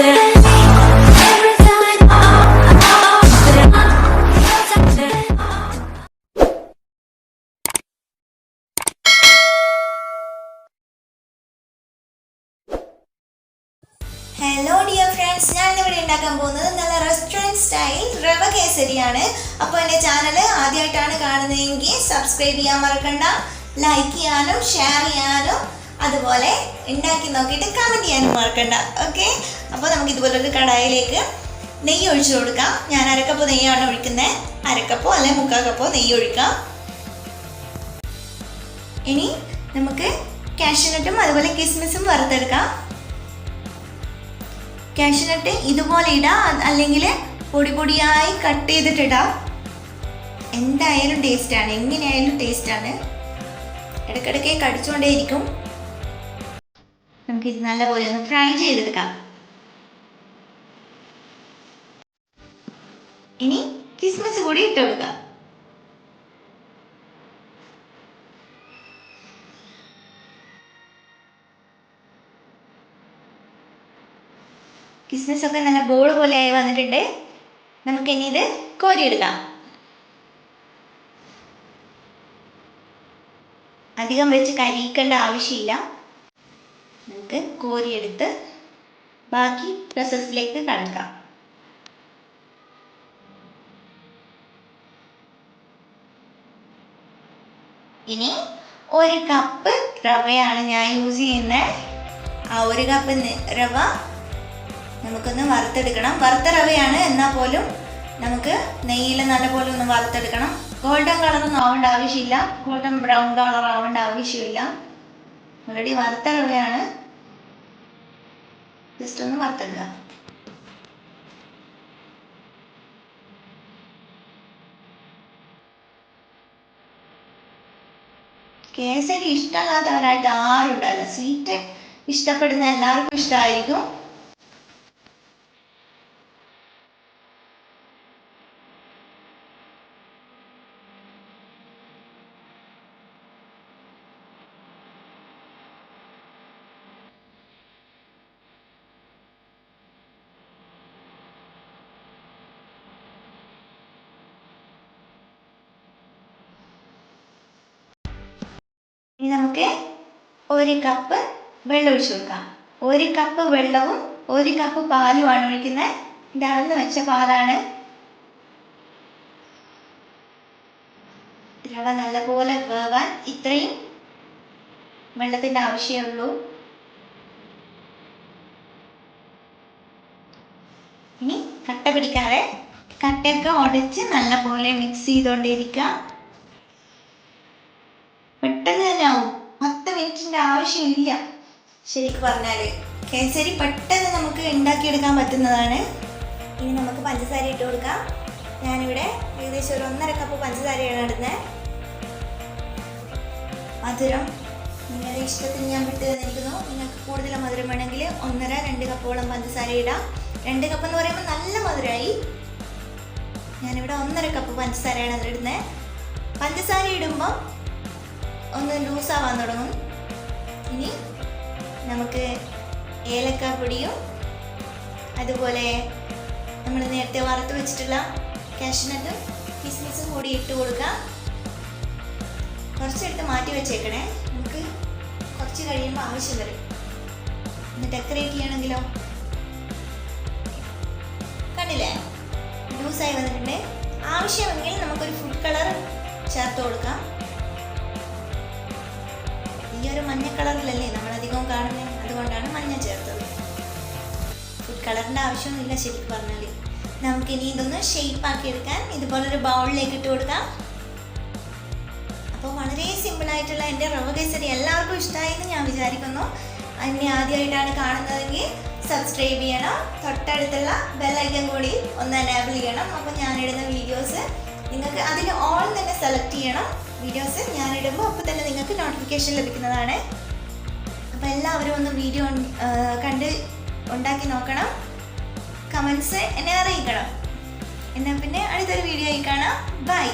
Hello dear friends ഞാൻ ഇവിടെ ഉണ്ടാക്കാൻ പോകുന്നത് നല്ല റെസ്റ്റോറന്റ് സ്റ്റൈൽ റവ കേസരിയാണ്. അപ്പോൾ എന്റെ ചാനൽ ആദ്യമായിട്ടാണ് കാണുന്നതെങ്കിൽ സബ്സ്ക്രൈബ് ചെയ്യാൻ മറക്കണ്ട. ലൈക്ക് ചെയ്യാനും ഷെയർ ചെയ്യാനും അതുപോലെ ഉണ്ടാക്കി നോക്കിയിട്ട് കമന്റ് ചെയ്യാനും മറക്കണ്ട. ഓക്കെ അപ്പോൾ നമുക്ക് ഇതുപോലൊരു കടായിലേക്ക് നെയ്യ് ഒഴിച്ചു കൊടുക്കാം. ഞാൻ അരക്കപ്പ് നെയ്യാണ് ഒഴിക്കുന്നത് അരക്കപ്പോ അല്ലെങ്കിൽ മുക്കാൽ കപ്പോ നെയ്യ് ഒഴിക്കാം. ഇനി നമുക്ക് കാഷ്യൂനട്ടും അതുപോലെ കിസ്മിസും വറുത്തെടുക്കാം. കാഷ്യൂനട്ട് ഇതുപോലെ ഇടാം. അല്ലെങ്കിൽ പൊടി പൊടിയായി കട്ട് ചെയ്തിട്ടിടാം എന്തായാലും ടേസ്റ്റാണ് എങ്ങനെയായാലും ടേസ്റ്റാണ് ഇടയ്ക്കിടയ്ക്ക് കടിച്ചുകൊണ്ടേയിരിക്കും. നമുക്കിത് നല്ലപോലെ ഒന്ന് ഫ്രൈ ചെയ്തെടുക്കാം. ഇനി ക്രിസ്മസ് കൂടി ഇട്ട് ക്രിസ്മസ് ഒക്കെ നല്ല ബോൾ പോലെ ആയി വന്നിട്ടുണ്ട്. നമുക്ക് ഇനി ഇത് കോരിയെടുക്കാം. അധികം വെച്ച് കരിയിക്കേണ്ട ആവശ്യമില്ല. നമുക്ക് കോരിയെടുത്ത് ബാക്കി പ്രോസസ്സിലേക്ക് കടക്കാം. ഇനി ഒരു കപ്പ് റവയാണ് ഞാൻ യൂസ് ചെയ്യുന്നത് ആ ഒരു കപ്പ് റവ നമുക്കൊന്ന് വറുത്തെടുക്കണം. വറുത്ത റവയാണ് എന്നാൽ പോലും നമുക്ക് നെയ്യിൽ നല്ലപോലെ ഒന്ന് വറുത്തെടുക്കണം. ഗോൾഡൻ കളറൊന്നും ആവേണ്ട ആവശ്യമില്ല. ഗോൾഡൻ ബ്രൗൺ കളർ ആവേണ്ട ആവശ്യമില്ല. ഓൾറെഡി വറുത്ത റവയാണ്. ജസ്റ്റ് ഒന്ന് വറുത്തെടുക്കുക കേസരി ഇഷ്ടമല്ലാത്തവരായിട്ട് ആരുണ്ടാവില്ല സ്വീറ്റ് ഇഷ്ടപ്പെടുന്ന എല്ലാവർക്കും ഇഷ്ടമായിരിക്കും. ഇനി നമുക്ക് ഒരു കപ്പ് വെള്ളം ഒഴിച്ചു കൊടുക്കാം. ഒരു കപ്പ് വെള്ളവും ഒരു കപ്പ് പാലുമാണ് ഒഴിക്കുന്നത്. ഇതാണെന്ന് വെച്ച പാലാണ്. രവ നല്ലപോലെ വേവാൻ ഇത്രയും വെള്ളത്തിന്റെ ആവശ്യമുള്ളൂ ഇനി കട്ട പിടിക്കാതെ കട്ടയൊക്കെ ഉടച്ച് നല്ലപോലെ മിക്സ് ചെയ്തുകൊണ്ടിരിക്കുക മിനിറ്റിന്റെ ആവശ്യമില്ല. ശരിക്കും പറഞ്ഞാൽ കേസരി പെട്ടെന്ന് നമുക്ക് ഉണ്ടാക്കിയെടുക്കാൻ പറ്റുന്നതാണ്. ഇനി നമുക്ക് പഞ്ചസാര ഇട്ട് കൊടുക്കാം. ഞാനിവിടെ ഏകദേശം ഒരു ഒന്നര കപ്പ് പഞ്ചസാരയാണ് ഇടുന്നത്. മധുരം നിങ്ങളുടെ ഇഷ്ടത്തിന് ഞാൻ വിട്ട് തന്നിരിക്കുന്നു. നിങ്ങൾക്ക് കൂടുതൽ മധുരം വേണമെങ്കിൽ ഒന്നര രണ്ട് കപ്പോളം പഞ്ചസാര ഇടാം. രണ്ട് കപ്പ് എന്ന് പറയുമ്പോൾ നല്ല മധുരമായി. ഞാനിവിടെ ഒന്നര കപ്പ് പഞ്ചസാരയാണ് അതിലിടുന്നത്. പഞ്ചസാര ഇടുമ്പോൾ ഒന്ന് ലൂസാവാൻ തുടങ്ങും. ഇനി നമുക്ക് ഏലക്കാപ്പൊടിയും അതുപോലെ നമ്മൾ നേരത്തെ വറുത്ത് വെച്ചിട്ടുള്ള കാഷ്നട്ടും കിസ്മിസും കൂടി ഇട്ട് കൊടുക്കാം കുറച്ചെടുത്ത് മാറ്റി വെച്ചേക്കണേ. നമുക്ക് കുറച്ച് കഴിയുമ്പോൾ ആവശ്യം വരും. ഒന്ന് ഡെക്കറേറ്റ് ചെയ്യണമെങ്കിലോ കണ്ടില്ലേ? ലൂസായി വന്നിട്ടുണ്ട്. ആവശ്യമെങ്കിൽ നമുക്കൊരു ഫുഡ് കളർ ചേർത്ത് കൊടുക്കാം. ഒരു മഞ്ഞ കളറിലല്ലേ നമ്മൾ അധികവും കാണുന്നത് അതുകൊണ്ടാണ് മഞ്ഞ ചേർത്തത്. ഫുഡ് കളറിന്റെ ആവശ്യമൊന്നുമില്ല ശരിക്കും പറഞ്ഞാൽ നമുക്കിനി ഇതൊന്ന് ഷേപ്പ് ആക്കി എടുക്കാൻ ഇതുപോലൊരു ബൗളിലേക്ക് ഇട്ട് കൊടുക്കാം. അപ്പോൾ വളരെ സിമ്പിളായിട്ടുള്ള എന്റെ റവ കേസരി എല്ലാവർക്കും ഇഷ്ടമായി എന്ന് ഞാൻ വിചാരിക്കുന്നു. അതിനെ ആദ്യമായിട്ടാണ് കാണുന്നതെങ്കിൽ സബ്സ്ക്രൈബ് ചെയ്യണം. തൊട്ടടുത്തുള്ള ബെല്ലൈക്കൻ കൂടി ഒന്ന് എനേബിൾ ചെയ്യണം. അപ്പോൾ ഞാനിടുന്ന വീഡിയോസ് നിങ്ങൾക്ക് അതിൽ ഓൾ തന്നെ സെലക്ട് ചെയ്യണം. വീഡിയോസ് ഞാനിടുമ്പോൾ അപ്പോൾ തന്നെ നിങ്ങൾക്ക് നോട്ടിഫിക്കേഷൻ ലഭിക്കുന്നതാണ്. അപ്പോൾ എല്ലാവരും ഒന്ന് വീഡിയോ കണ്ട് ഉണ്ടാക്കി നോക്കണം. കമൻസ് എന്നെ അറിയിക്കണം. എന്നാൽ പിന്നെ അടുത്തൊരു വീഡിയോ ആയി കാണാം. ബൈ